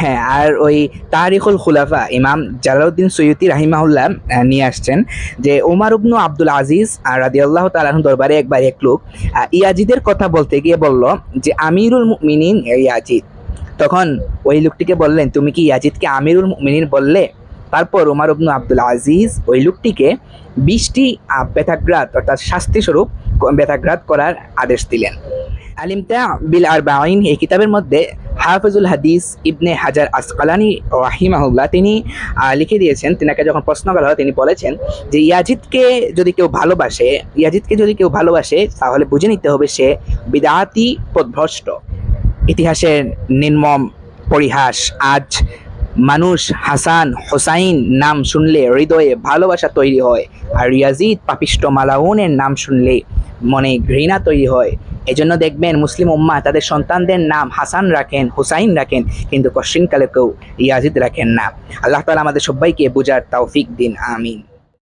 হ্যাঁ আর ওই তারিখুল খুলাফা ইমাম জালাউদ্দিন সৈয়দি রাহিমাহুল্লাহ নিয়ে আসছেন যে ওমর ইবনু আব্দুল আজিজ আর রাদিয়াল্লাহু তাআলা দরবারে একবার এক লোক ইয়াজিদের কথা বলতে গিয়ে বলল যে, আমিরুল মুমিনিন ইয়াজিদ। তখন ওই লোকটিকে বললেন, তুমি কি ইয়াজিদকে আমিরুল মুমিনিন বললে? তারপর ওমর ইবনু আব্দুল আজিজ ওই লোকটিকে বিশটি বেতাগ্রাত অর্থাৎ শাস্তিস্বরূপ বেতাগ্রাত করার আদেশ দিলেন। আলিমতা বিল আর বাইন এই কিতাবের মধ্যে হাফিজুল হাদিস ইবনে হাজার আসকালানি রাহিমাহুল্লাহ তিনি লিখে দিয়েছেন। তিনাকে যখন প্রশ্ন করা হয়, তিনি বলেছেন যে, ইয়াজিদকে যদি কেউ ভালোবাসে, ইয়াজিদকে যদি কেউ ভালোবাসে, তাহলে বুঝে নিতে হবে সে বিদাতি পদভ্রষ্ট। ইতিহাসের নির্মম পরিহাস আজ মানুষ হাসান হোসাইন নাম শুনলে হৃদয়ে ভালোবাসা তৈরি হয় আর রিয়াজিদ পাপিষ্ট মালাউনের নাম শুনলে মনে ঘৃণা তৈরি হয়। এজন্য দেখবেন মুসলিম উম্মা তাদের সন্তানদের নাম হাসান রাখেন, হুসাইন রাখেন, কিন্তু কশিনকালে কেউ ইয়াজিদ রাখেন না। আল্লাহ তালা আমাদের সবাইকে বোঝার তৌফিক দিন, আমিন।